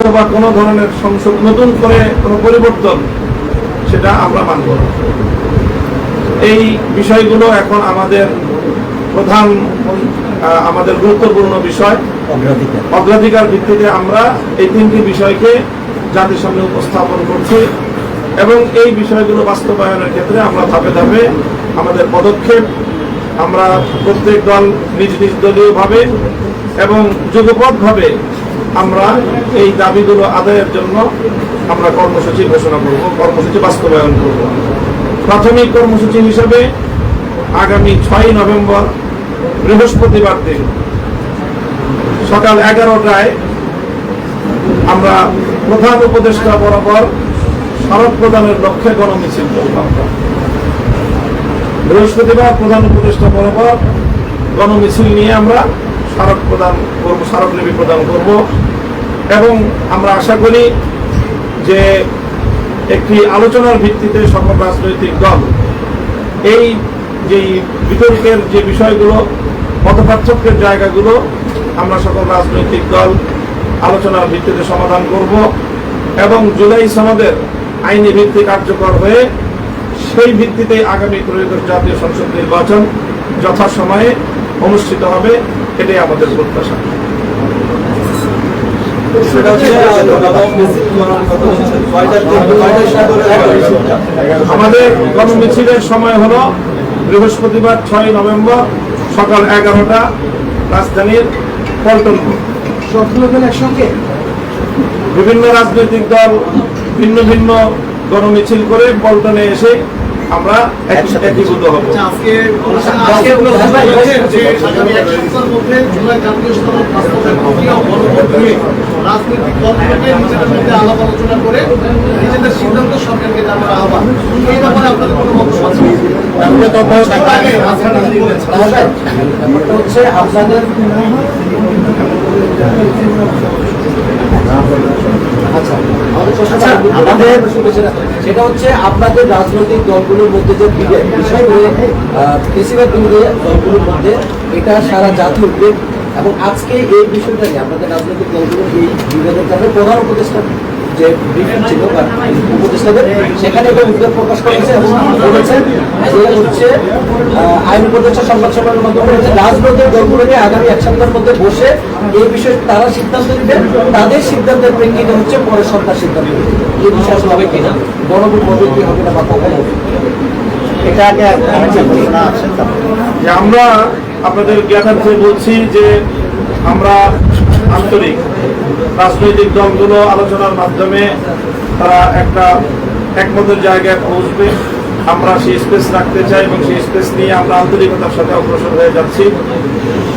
বা কোনো ধরনের সংসদ নতুন করে কোনো পরিবর্তন সেটা আমরা মানব এই বিষয়গুলো এখন আমাদের প্রধান আমাদের গুরুত্বপূর্ণ বিষয়। অগ্রাধিকার। অগ্রাধিকার ভিত্তিতে আমরা এই তিনটি বিষয়কে জাতির সামনে উপস্থাপন করছি এবং এই বিষয়গুলো বাস্তবায়নের ক্ষেত্রে আমরা ধাপে ধাপে আমাদের পদক্ষেপ আমরা প্রত্যেক দল নিজ নিজ দলীয়ভাবে এবং যুগপথভাবে আমরা এই দাবিগুলো আদায়ের জন্য আমরা কর্মসূচি ঘোষণা করব, কর্মসূচি বাস্তবায়ন করব। প্রাথমিক কর্মসূচি হিসেবে আগামী ছয় নভেম্বর, বৃহস্পতিবার দিন সকাল এগারোটায় আমরা প্রধান উপদেষ্টা বরাবর স্মারক প্রদানের লক্ষ্যে গণমিছিল বৃহস্পতিবার প্রধান উপদেষ্টা বরাবর গণমিছিল নিয়ে আমরা স্মারক প্রদান করব স্মারকলিপি প্রদান করব। এবং আমরা আশা করি যে একটি আলোচনার ভিত্তিতে সকল রাজনৈতিক দল এই যে বিতর্কের যে বিষয়গুলো, মতপার্থক্যের জায়গাগুলো, আমরা সকল রাজনৈতিক দল আলোচনার ভিত্তিতে সমাধান করব এবং জুলাই সনদের আইনি ভিত্তি কার্যকর হয়ে সেই ভিত্তিতে আগামী ত্রয়োদশ জাতীয় সংসদ নির্বাচন যথাসময়ে অনুষ্ঠিত হবে। এটাই আমাদের প্রত্যাশা। আমাদের গণমিছিলের সময় হলো বৃহস্পতিবার ছয় নভেম্বর সকাল এগারোটা রাজধানীর পল্টন একসঙ্গে? বিভিন্ন রাজনৈতিক দল ভিন্ন ভিন্ন গণমিছিল করে পল্টনে এসে আমরা একসাথে একীভূত হব। আজকে আজকে যে আগামী এক সপ্তাহের মধ্যে জুলাই জাতীয় সনদ বাস্তবায়ন প্রক্রিয়া বলবৎ রাজনৈতিক দলগুলোকে নিজেদের মধ্যে আলাপ আলোচনা করে নিজেদের সিদ্ধান্ত সরকারকে জানার আহ্বান। এই ব্যাপারে আপনাদের কোনো মন্তব্য আছে? হচ্ছে আপনাদের আচ্ছা আচ্ছা, আমাদের সেটা হচ্ছে আপনাদের রাজনৈতিক দলগুলোর মধ্যে যে বেশিরভাগ দলগুলোর মধ্যে এটা সারা জাতি উঠবে এবং আজকে এই বিষয়টা নিয়ে আপনাদের রাজনৈতিক দলগুলো এই বিভেদের কারণে প্রধান উপদেষ্টা যে ব্রিফিং ছিল উপদেষ্টাদের সেখানে উদ্বেগ প্রকাশ করেছে এবং বলেছেন যে হচ্ছে আইন উপদেষ্টা সংবাদ মাধ্যমে বলেছে, রাজনৈতিক দলগুলোকে আগামী এক সপ্তাহের মধ্যে বসে এই বিষয়ে তারা সিদ্ধান্ত তাদের সিদ্ধান্তের প্রেক্ষিতে হচ্ছে সরকার সিদ্ধান্ত নেবে। এই হবে কিনা হবে কি হবে না বা কখন হবে? এটা আগে আমরা আপনাদের জ্ঞাতার্থে বলছি যে আমরা আন্তরিক রাজনৈতিক দলগুলো আলোচনার মাধ্যমে তারা একটা একমতের জায়গায় পৌঁছবে। আমরা সেই স্পেস রাখতে চাই এবং সেই স্পেস নিয়ে আমরা আন্তরিকতার সাথে অগ্রসর হয়ে যাচ্ছি।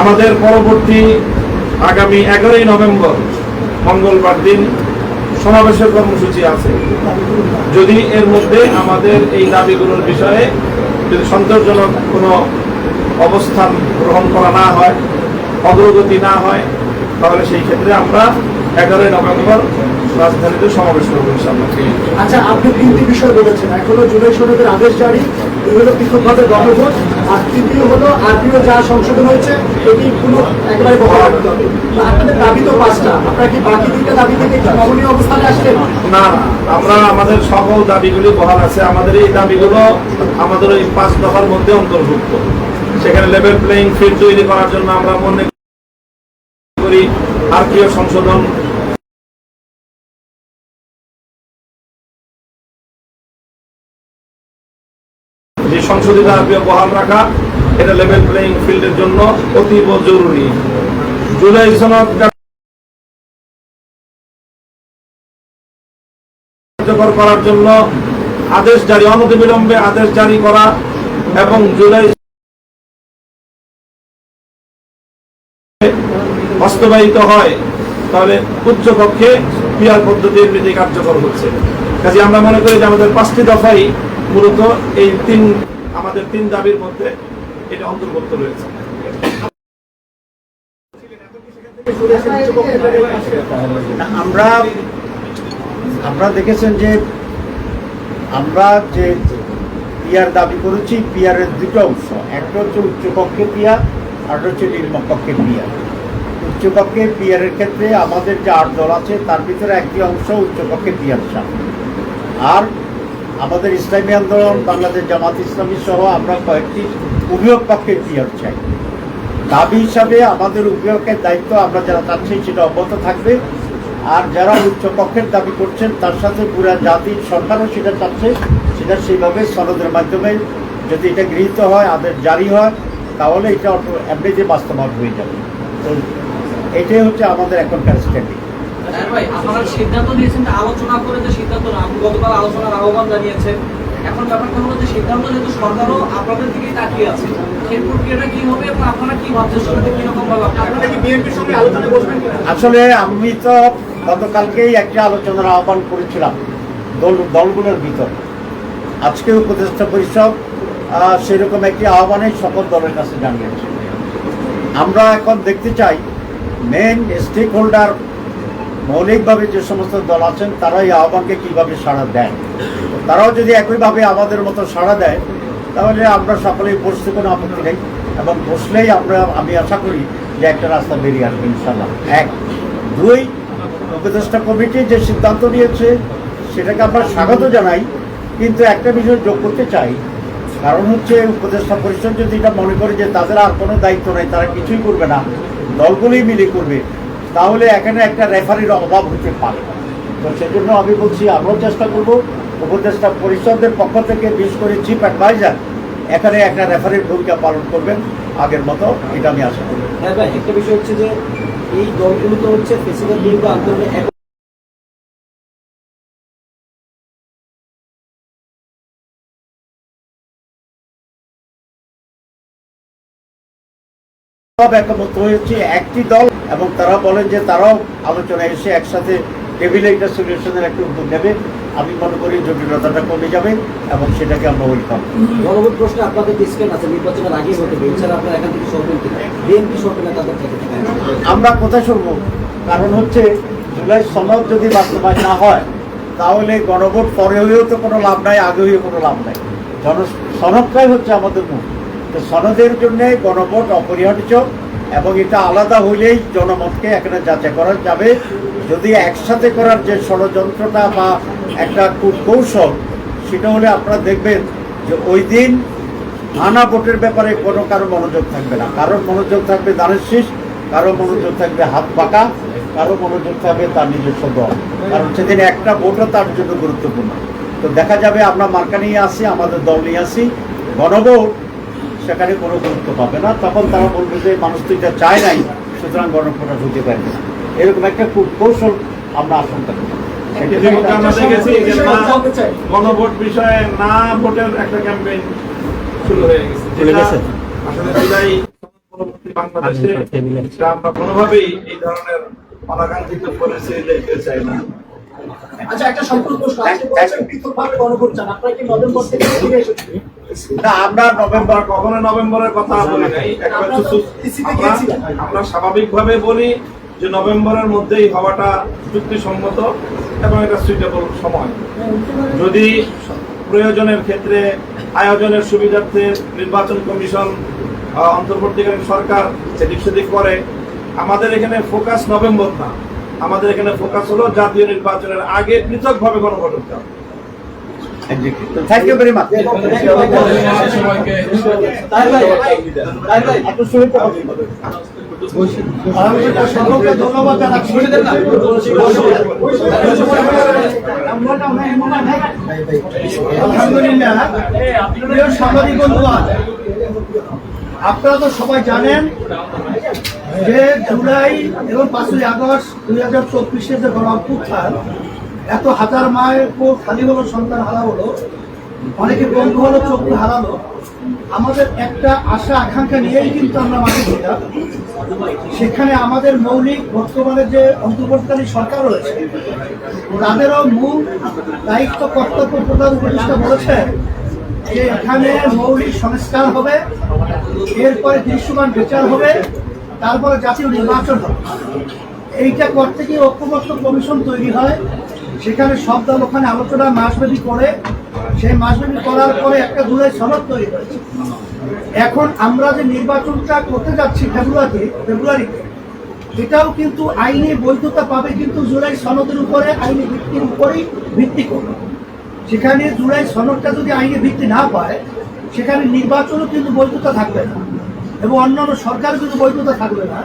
আমাদের পরবর্তী আগামী এগারোই নভেম্বর মঙ্গলবার দিন সমাবেশের কর্মসূচি আছে। যদি এর মধ্যে আমাদের এই দাবিগুলোর বিষয়ে যদি সন্তোষজনক কোনো অবস্থান গ্রহণ করা না হয়, অগ্রগতি না হয় তাহলে সেই ক্ষেত্রে আমরা এগারোই নভেম্বর রাজধানীতে সমাবেশ করব আচ্ছা আপনি তিনটি বিষয় বলেছেন। এক হলো জুলাই সনদের আদেশ জারি দুই হলো পৃথকভাবে গণভোট আর তৃতীয় হলো আরপিও যা সংশোধন হয়েছে এটি পুরো একেবারে বহাল রাখতে হবে। আপনাদের দাবি তো পাঁচটা। আপনারা কি বাকি দুইটা দাবি থেকে কি নমনীয় অবস্থানে আসলেন? না না আমরা আমাদের সকল দাবিগুলি বহাল আছে। আমাদের এই দাবিগুলো আমাদের ওই পাঁচ দফার মধ্যে অন্তর্ভুক্ত। সেখানে লেভেল প্লেইং ফিল্ড তৈরি করার জন্য আমরা মনে করি আরপিও সংশোধন। যে সংশোধিত আরপিও বহাল রাখা, এটা লেভেল প্লেইং ফিল্ডের জন্য অতীব জরুরি। জুলাই সনদ কার্যকর করার জন্য আদেশ জারি, অনতিবিলম্বে আদেশ জারি করা এবং জুলাই বাস্তবায়িত হয়, তাহলে উচ্চ কক্ষে পিয়ার পদ্ধতির নীতি কার্যকর হচ্ছে। কাজে আমরা মনে করি যে আমাদের পাঁচটি দফাই মূলত এই তিন, আমাদের তিন দাবির মধ্যে এটা অন্তর্ভুক্ত রয়েছে। আমরা আপনারা দেখেছেন যে আমরা যে পিয়ার দাবি করেছি, পিয়ারের দুটো অংশ। একটা হচ্ছে উচ্চকক্ষে পিয়া, আর হচ্ছে নিম্নকক্ষে পিয়ার উচ্চপক্ষে পিয়ারের ক্ষেত্রে আমাদের যে আট দল আছে, তার ভিতরে একটি অংশ উচ্চপক্ষে পিয়ার চান আর আমাদের ইসলামী আন্দোলন, বাংলাদেশ জামাত ইসলামী সহ আমরা কয়েকটি উভয় পক্ষে পিয়ার চাই। দাবি হিসাবে আমাদের উভয়কের দায়িত্ব আমরা যারা চাচ্ছি সেটা অব্যাহত থাকবে। আর যারা উচ্চপক্ষের দাবি করছেন, তার সাথে পুরা জাতির সরকারও সেটা চাচ্ছে। সেটা সেইভাবে সনদের মাধ্যমে যদি এটা গৃহীত হয় আদের জারি হয়, তাহলে এটা এমনিতে বাস্তবায়ন হয়ে যাবে। এটাই হচ্ছে আমাদের এখনকার স্ট্যান্ডিং ভাই আপনারা সিদ্ধান্ত নিয়েছেন আলোচনা করে যে সিদ্ধান্ত আপনি গতকাল আলোচনার আহ্বান জানিয়েছেন এখন ব্যাপারটা হলো যে সিদ্ধান্ত যেহেতু সরকারও আপনাদের দিকেই তাকিয়ে আছে সেই প্রক্রিয়াটা কি হবে এবং আপনারা কি ভাবছেন সেটা কীরকম ভাবে আপনারা কি বিএনপির সঙ্গে আলোচনা বসবেন আসলে আমি তো গতকালকেই একটা আলোচনার আহ্বান করেছিলাম দল দলগুলোর ভিতর। আজকে উপদেষ্টা পরিষদ সেরকম একটি আহ্বানে সকল দলের কাছে জানিয়েছে। আমরা এখন দেখতে চাই মেন স্টেক হোল্ডার মৌলিকভাবে যে সমস্ত দল আছেন তারা এই আহ্বানকে কীভাবে সাড়া দেয়? তারাও যদি একইভাবে আমাদের মতো সাড়া দেয়, তাহলে আমরা সকলেই বসতে কোনো আপত্তি নেই এবং বসলেই আমরা, আমি আশা করি যে একটা রাস্তা বেরিয়ে আসবে ইনশাল্লাহ এক। দুই, উপদেষ্টা কমিটি যে সিদ্ধান্ত নিয়েছে, সেটাকে আমরা স্বাগত জানাই, কিন্তু একটা বিষয় যোগ করতে চাই। কারণ হচ্ছে উপদেষ্টা পরিষদ যদি এটা মনে করে যে তাদের আর কোনো দায়িত্ব নেই, তারা কিছুই করবে না। দলগুলোই মিলে করবে, তাহলে এখানে একটা রেফারির অভাব হতে পারে। তো সেজন্য আমি বলছি, আমরাও চেষ্টা করব, উপদেষ্টা পরিষদের পক্ষ থেকে বিশেষ করে চিফ অ্যাডভাইজার এখানে একটা রেফারির ভূমিকা পালন করবেন আগের মতো, এটা আমি আশা করি। হ্যাঁ ভাই, একটা বিষয় হচ্ছে যে এই দলগুলো তো হচ্ছে সব একমত হয়েছে একটি দল এবং তারা বলেন যে তারাও আলোচনায় এসে একসাথে টেবিলে একটা সলিউশনের একটা উদ্যোগ নেবে। আমি মনে করি জটিলতাটা কমে যাবে এবং সেটাকে আমরা ওয়েলকাম গণভোট প্রশ্নে আপনাদের ডিসকান আছে নির্বাচনের হতে হবে এছাড়া আপনারা এখান থেকে বিএনপি সরবে তাদের আমরা কোথায় শুনব? কারণ হচ্ছে জুলাই সনদ যদি বাস্তবায়ন না হয় তাহলে গণভোট পরে হয়েও তো কোনো লাভ নাই আগে হয়েও কোনো লাভ নাই। জন সনদটাই হচ্ছে আমাদের মূল। তো সনদের জন্য গণভোট অপরিহার্য এবং এটা আলাদা হইলেই জনমতকে এখানে যাচাই করা যাবে। যদি একসাথে করার যে ষড়যন্ত্রটা বা একটা কৌশল সেটা হলে আপনারা দেখবেন যে ওই দিন আনা ভোটের ব্যাপারে কোনো কারও মনোযোগ থাকবে না। কারোর মনোযোগ থাকবে দানের শীষ কারও মনোযোগ থাকবে হাত পাকা কারও মনোযোগ থাকবে তার নিজস্ব দল। কারণ সেদিন একটা ভোটও তার জন্য গুরুত্বপূর্ণ। তো দেখা যাবে আমরা মার্কা নিয়ে আসি, আমাদের দল নিয়ে আসি, গণভোট সেখানে কোনো গুরুত্ব পাবে না। তখন তারা বলবে যে মানুষ তো এটা চায় নাই সুতরাং গণভোটটা ঢুকে পারবে না। এরকম একটা খুব কৌশল আমরা আশঙ্কা করি। ইতিমধ্যে আমরা দেখেছি যে না গণভোট বিষয়ে না ভোটের একটা ক্যাম্পেইন শুরু হয়ে গেছে। আসলে জুলাই বাংলাদেশে এটা আমরা কোনোভাবেই এই ধরনের অনাকাঙ্ক্ষিত পরিস্থিতি দেখতে চাই না। আচ্ছা একটা সম্পূর্ণ প্রশ্ন আজকে বলছেন পৃথকভাবে গণভোট চান আপনারা কি নভেম্বর থেকে ফিরে এসেছেন? না আমরা নভেম্বর কখনো নভেম্বরের কথা বলি নাই। একেবারে শুধু- ইসিতে আমরা- স্বাভাবিকভাবে বলি যে নভেম্বরের মধ্যেই হওয়াটা যুক্তিসম্মত এবং এটা সুইটেবল সময়। যদি প্রয়োজনের ক্ষেত্রে আয়োজনের সুবিধার্থে নির্বাচন কমিশন অন্তর্বর্তীকালীন সরকার এদিক সেদিক করে আমাদের এখানে ফোকাস নভেম্বর না। আমাদের এখানে ফোকাস হলো জাতীয় নির্বাচনের আগে পৃথকভাবে গণভোট হতে হবে থ্যাংক ইউ ভেরি মাচ ধন্যবাদ আলহামদুলিল্লাহ আপনারা তো সবাই জানেন যে জুলাই এবং পাঁচই আগস্ট দুই হাজার চব্বিশে যে গণ এত হাজার মায়ের কোল খালি হলো, সন্তান হারা হলো অনেকে বন্ধু হলো, চোখ হারালো। আমাদের একটা আশা, আকাঙ্ক্ষা নিয়েই কিন্তু আমরা মাঠে ছিলাম। সেখানে আমাদের মৌলিক বর্তমানে যে অন্তর্বর্তীকালী সরকার রয়েছে, তাদেরও মূল দায়িত্ব, কর্তব্য প্রধান উপদেষ্টা বলেছেন যে এখানে মৌলিক সংস্কার হবে, এরপরে দৃশ্যমান বিচার হবে। তারপরে জাতীয় নির্বাচন হবে। এইটা করতে গিয়ে ঐক্যবদ্ধ কমিশন তৈরি হয়। সেখানে সব দল ওখানে আলোচনা মাসব্যাপী করে, সেই মাসব্যাপী করার পরে একটা জুলাই সনদ তৈরি হয়েছে। এখন আমরা যে নির্বাচনটা করতে যাচ্ছি ফেব্রুয়ারিতে ফেব্রুয়ারিতে, এটাও কিন্তু আইনি বৈধতা পাবে কিন্তু জুলাই সনদের উপরে, আইনি ভিত্তির উপরেই ভিত্তি করবে। সেখানে জুলাই সনদটা যদি আইনি ভিত্তি না পায়, সেখানে নির্বাচনও কিন্তু বৈধতা থাকবে না। এবং অন্যান্য সরকার কিন্তু বৈধতা থাকবে না।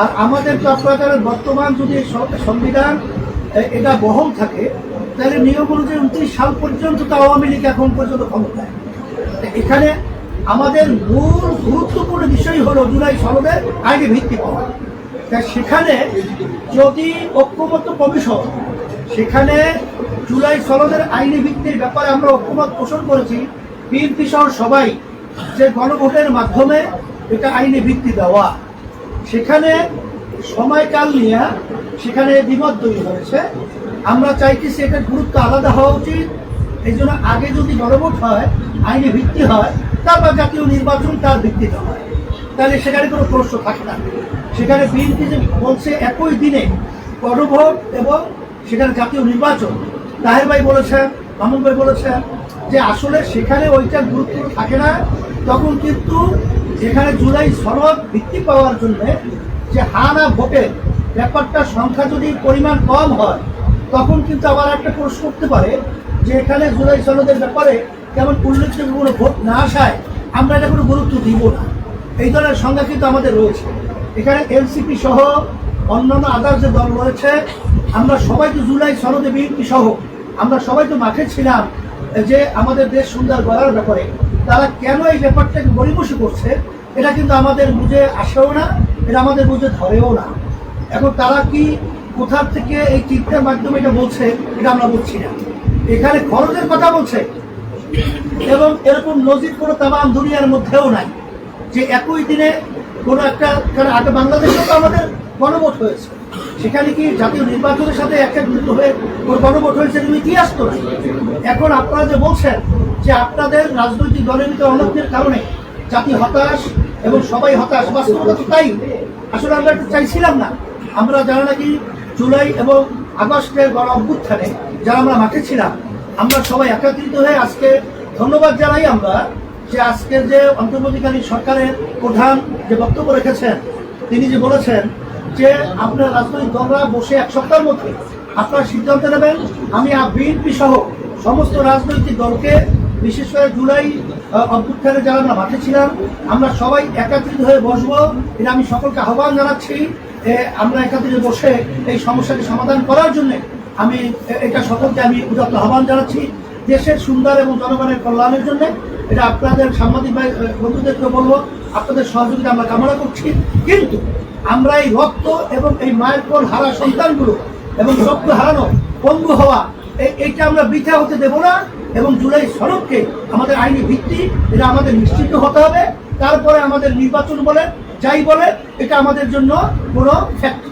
আর আমাদের আপনাদের বর্তমান যদি সংবিধান এটা বহল থাকে, তাহলে নিয়ম অনুযায়ী উনত্রিশ সাল পর্যন্ত তো আওয়ামী লীগ এখন পর্যন্ত ক্ষমতায়। এখানে আমাদের মূল গুরুত্বপূর্ণ বিষয় হলো জুলাই সনদে আইনি ভিত্তি পাওয়া। তা সেখানে যদি ঐক্যমত্য কমিশন, সেখানে জুলাই সনদের আইনি ভিত্তির ব্যাপারে আমরা ঐক্যমত পোষণ করেছি, বিএনপি সহ সবাই যে গণভোটের মাধ্যমে এটা আইনি ভিত্তি দেওয়া। সেখানে সময়কাল নিয়ে সেখানে দ্বিমত তৈরি হয়েছে। আমরা চাইতেছি এটার গুরুত্ব আলাদা হওয়া উচিত। এই জন্য আগে যদি গণভোট হয়, আইনি ভিত্তি হয়, তারপর জাতীয় নির্বাচন তার ভিত্তিতে হয়। তাহলে সেখানে কোনো প্রশ্ন থাকে না। সেখানে বিএনপি যে বলছে একই দিনে গণভোট এবং সেখানে জাতীয় নির্বাচন। তাহের ভাই বলেছেন, মামুন ভাই বলেছেন যে আসলে সেখানে ওইটার গুরুত্ব থাকে না। তখন কিন্তু যেখানে জুলাই সনদ ভিত্তি পাওয়ার জন্য যে হানা ভোটের ব্যাপারটা সংখ্যা যদি পরিমাণ কম হয়, তখন কিন্তু আবার একটা প্রশ্ন করতে পারে যে এখানে জুলাই সনদের ব্যাপারে কেমন উল্লেখযোগ্য কোনো ভোট না আসায় আমরা এটা কোনো গুরুত্ব দিব না। এই ধরনের সংজ্ঞা কিন্তু আমাদের রয়েছে। এখানে এলসিপি সহ অন্যান্য আদার্স যে দল রয়েছে, আমরা সবাই তো জুলাই সনদে বিএনপি সহ, আমরা সবাই তো মাঠে ছিলাম, যে আমাদের দেশ সুন্দর গড়ার ব্যাপারে। তারা কেন এই ব্যাপারটাকে গরিবসী করছে, এটা কিন্তু আমাদের বুঝে আসেও না, এটা আমাদের বুঝে ধরেও না। এখন তারা কি কোথার থেকে এই চিন্তার মাধ্যমে এটা বলছে, এটা আমরা বলছি না। এখানে খরচের কথা বলছে, এবং এরকম নজির কোনো তামাম দুনিয়ার মধ্যেও নাই, যে একই দিনে কোনো একটা, কারণ আগে বাংলাদেশেও তো আমাদের গণভোট হয়েছে। সেখানে কি জাতীয় নির্বাচনের সাথে একত্রিত হয়ে কোনো গণভোট হয়েছে ইতিহাস তো নাই। এখন আপনারা যে বলছেন যে আপনাদের রাজনৈতিক দলের ভিতরে অনৈক্যের কারণে জাতি হতাশ এবং সবাই হতাশ, বাস্তবতা তো তাই। আসলে আমরা একটু চাইছিলাম না। আমরা যারা নাকি জুলাই এবং আগস্টের গণ অভ্যুত্থানে, যারা আমরা মাঠে ছিলাম, আমরা সবাই একত্রিত হয়ে আজকে ধন্যবাদ জানাই আমরা যে আজকের যে অন্তর্বর্তীকালীন সরকারের প্রধান যে বক্তব্য রেখেছেন, তিনি যে বলেছেন যে আপনার রাজনৈতিক দলরা বসে এক সপ্তাহের মধ্যে আপনারা সিদ্ধান্ত নেবেন। আমি বিএনপি সহ সমস্ত রাজনৈতিক দলকে বিশেষ করে জুলাই অভ্যুত্থানে যারা আমরা মাঠে ছিলাম, আমরা সবাই একত্রিত হয়ে বসবো। এটা আমি সকলকে আহ্বান জানাচ্ছি আমরা একত্রিত বসে এই সমস্যাকে সমাধান করার জন্য আমি এটা সকলকে আমি উদাত্ত আহ্বান জানাচ্ছি দেশের সুন্দর এবং জনগণের কল্যাণের জন্য। এটা আপনাদের সাংবাদিক ভাই বন্ধুদেরকে বলব, আপনাদের সহযোগিতা আমরা কামনা করছি। কিন্তু আমরা এই রক্ত এবং এই মায়ের কোল হারা সন্তানগুলো এবং চক্ষু হারানো পঙ্গু হওয়া এইটা আমরা বৃথা হতে দেব না এবং জুলাই সড়ককে আমাদের আইনি ভিত্তি, এটা আমাদের নিশ্চিত হতে হবে। তারপরে আমাদের নির্বাচন বলে যাই বলে এটা আমাদের জন্য কোনো ফ্যাক্ট